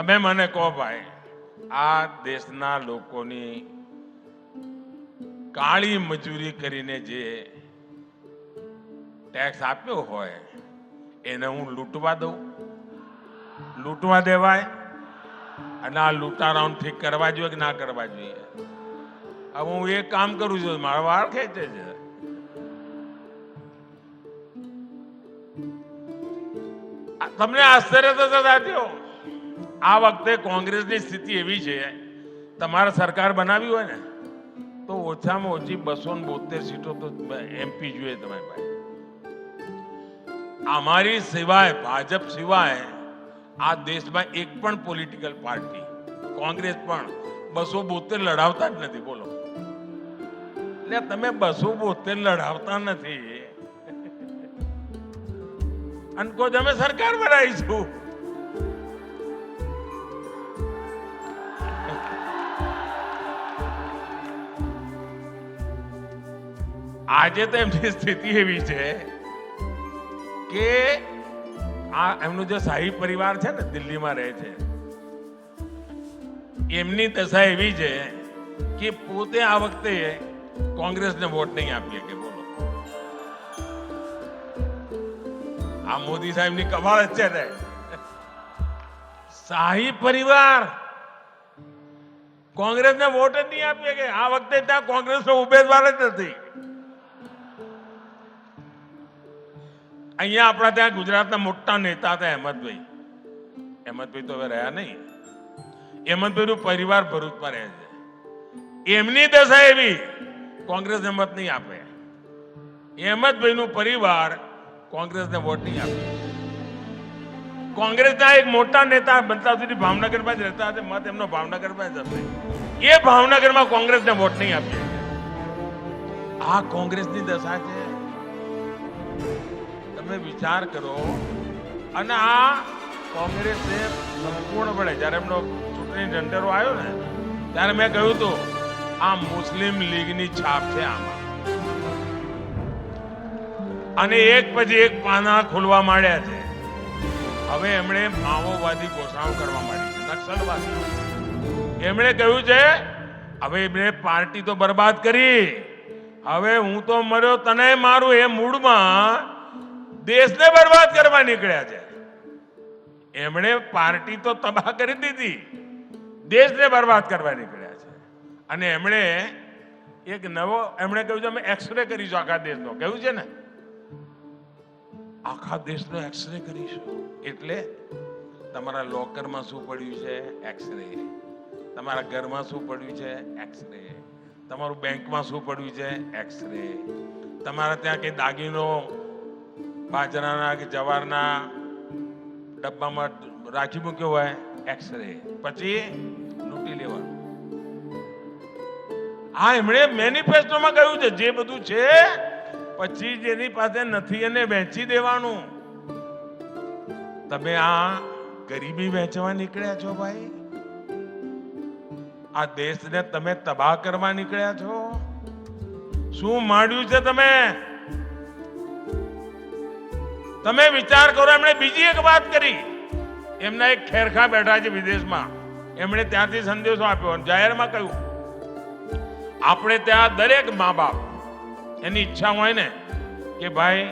તમે મને કહો ભાઈ, આ દેશના લોકોની કાળી મજૂરી કરીને જે ટેક્સ આપ્યો હોય, એને હું લૂંટવા દઉં? લૂંટવા દેવાય? અને આ લૂંટારાઓને ઠીક કરવા જોઈએ કે ના કરવા જોઈએ? હવે હું એક કામ કરું છું, મારા વાળ ખેંચે છે. તમને આશ્ચર્ય થશે, સાથીઓ. આ વખતે કોંગ્રેસની સ્થિતિ એવી છે, તમારે સરકાર બનાવી હોય ને, તો ઓછામાં ઓછી બસો ને બોતેર સીટો તો એમપી જોઈએ તમારી પાસે. અમારી સિવાય, ભાજપ સિવાય, આ દેશમાં એક પણ પોલિટિકલ પાર્ટી કોંગ્રેસ પણ બસો બોતેર લડાવતા જ નથી, બોલો. એટલે તમે બસો બોતેર લડાવતા નથી. અને કોઈ અમે સરકાર બનાવીશું. આજે તો એમની સ્થિતિ એવી છે કે આ એમનું જે શાહી પરિવાર છે ને દિલ્હીમાં રહે છે, એમની દશા એવી છે કે પોતે આ વખતે કોંગ્રેસને વોટ નહીં આપીએ કે બોલો. આ મોદી સાહેબની કમાલ જ છે ને. શાહી પરિવાર કોંગ્રેસને વોટ જ નહીં આપીએ કે આ વખતે ત્યાં કોંગ્રેસનો ઉમેદવાર જ નથી. અહીંયા આપણા ત્યાં ગુજરાતના મોટા નેતા હતા અહેમદભાઈ અહેમદભાઈ તો હવે રહ્યા નહીં. અહેમદભાઈ નું પરિવાર ભરૂચમાં રહે છે. એમની દશા એવી કોંગ્રેસને મત નહીં આપે. અહેમદભાઈ નું પરિવાર કોંગ્રેસને વોટ નહીં આપે. કોંગ્રેસના એક મોટા નેતા બનતા સુધી ભાવનગરમાં જ રહેતા હતા, મત એમનો ભાવનગરમાં જ હશે એ ભાવનગરમાં કોંગ્રેસને વોટ નહીં આપીએ આ કોંગ્રેસની દશા છે. તમે વિચાર કરો. અને આ કોંગ્રેસે સંપૂર્ણપણે જ્યારે એમનો ચૂંટણી ઢંઢેરો આવ્યો ને, ત્યારે મેં કહ્યું હતું, આ મુસ્લિમ લીગની છાપ છે આમાં. અને એક પછી એક પાના ખોલવા માંડ્યા છે. હવે એમણે માઓવાદી ઘોષણાઓ કરવા માંડી છે. નક્સલવાદી એમણે કહ્યું છે, હવે એમણે પાર્ટી તો બરબાદ કરી. હવે હું તો મર્યો, તને મારું એ મૂડમાં દેશને બરબાદ કરવા નીકળ્યા છે. એમણે પાર્ટી તો તબાહ કરી દીધી. દેશને બરબાદ કરવા નીકળ્યા છે. અને એમણે એક નવો, એમણે કહ્યું છે, અમે એક્સરે કરીશું આખા દેશનો. કહ્યું છે ને? આખા દેશનો એક્સરે કરીશું. એટલે તમારા લોકરમાં શું પડ્યું છે? એક્સરે તમારા ઘરમાં શું પડ્યું છે? એક્સરે તમારું બેંકમાં શું પડ્યું છે? એક્સરે તમારા ત્યાં કઈ દાગીનો બાજરાના કે જવારના ડબ્બામાં રાખી મૂક્યો હોય એક્સરે પછી લૂંટી લેવાનું. હા, એમણે મેનિફેસ્ટોમાં કહ્યું છે, જે બધું છે, પછી જેની પાસે નથી એને વેચી દેવાનું. તમે આ ગરીબી વેચવા નીકળ્યા છો ભાઈ? આ દેશને તમે તબાહ કરવા નીકળ્યા છો? શું માંડ્યું છે તમે? તમે વિચાર કરો, એમણે બીજી એક વાત કરી. એમના એક ખેરખા બેઠા છે વિદેશમાં. એમણે ત્યાંથી સંદેશો આપ્યો જાહેરમાં કહ્યું, આપણે ત્યાં દરેક મા બાપ એની ઈચ્છા હોય ને, કે ભાઈ,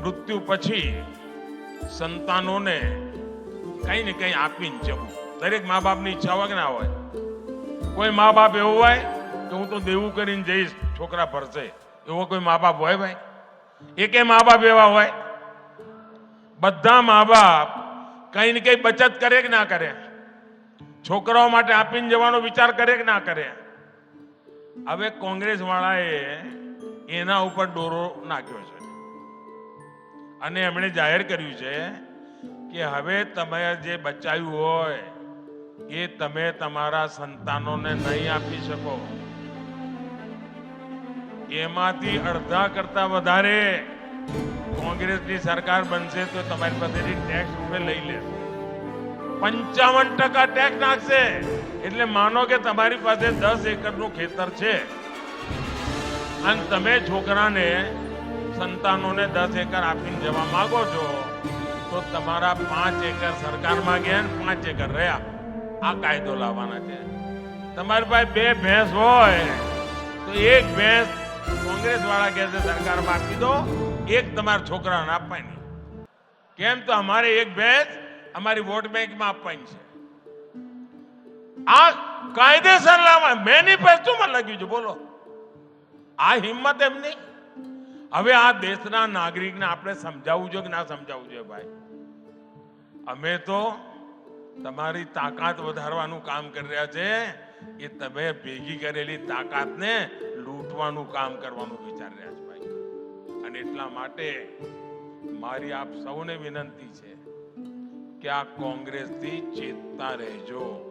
મૃત્યુ પછી સંતાનોને કઈ ને કઈ આપીને જવું. દરેક મા બાપની ઈચ્છા હોય કે ના હોય. કોઈ મા બાપ એવું હોય કે હું તો દેવું કરીને જઈશ, છોકરા ભરશે. એવો કોઈ મા બાપ હોય ભાઈ? એકે મા બાપ એવા હોય? બધા મા બાપ કઈ ને કઈ બચત કરે કે ના કરે? છોકરાઓ માટે આપીને જવાનો વિચાર કરે કે ના કરે? હવે કોંગ્રેસ વાળાએ એના ઉપર દોરો નાખ્યો છે. અને એમણે જાહેર કર્યું છે કે હવે તમે જે બચાવ્યું હોય, એ તમે તમારા સંતાનોને નહીં આપી શકો. એમાંથી અડધા કરતા વધારે કોંગ્રેસની સરકાર બનશે તો તમારી પાસેથી ટેક્સ રૂપે લઈ લે પંચાવન ટકા ટેક્સ નાખશે. એટલે માનો કે તમારી પાસે દસ એકરનું ખેતર છે. અને તમે છોકરાને, સંતાનોને દસ એકર આપીને જવા માગો છો, તો તમારા પાંચ એકર સરકારમાં ગયા ને પાંચ એકર રહ્યા. આ કાયદો લાવવાના છે. તમારી પાસે બે ભેંસ હોય, તો એક ભેંસ કોંગ્રેસ વાળા કહે છે સરકારમાં આપી દો, એક તમારા છોકરાને આપવાની. કેમ તો અમારે એક ભેંસ અમારી વોટ બેંકમાં આપવાની છે. આ કાયદેસર લાવવા મેનિફેસ્ટોમાં લખ્યું છે? બોલો. આ હિંમત એમની હવે આ દેશના નાગરિકને આપણે સમજાવવું જોઈએ કે ના સમજાવવું જોઈએ ભાઈ? અમે તો તમારી તાકાત વધારવાનું કામ કરી રહ્યા છે. એ તમે ભેગી કરેલી તાકાતને લૂંટવાનું કામ કરવાનું વિચાર રહ્યા છો ભાઈ. અને એટલા માટે મારી આપ સૌને વિનંતી છે કે આ કોંગ્રેસથી ચેતતા રહેજો.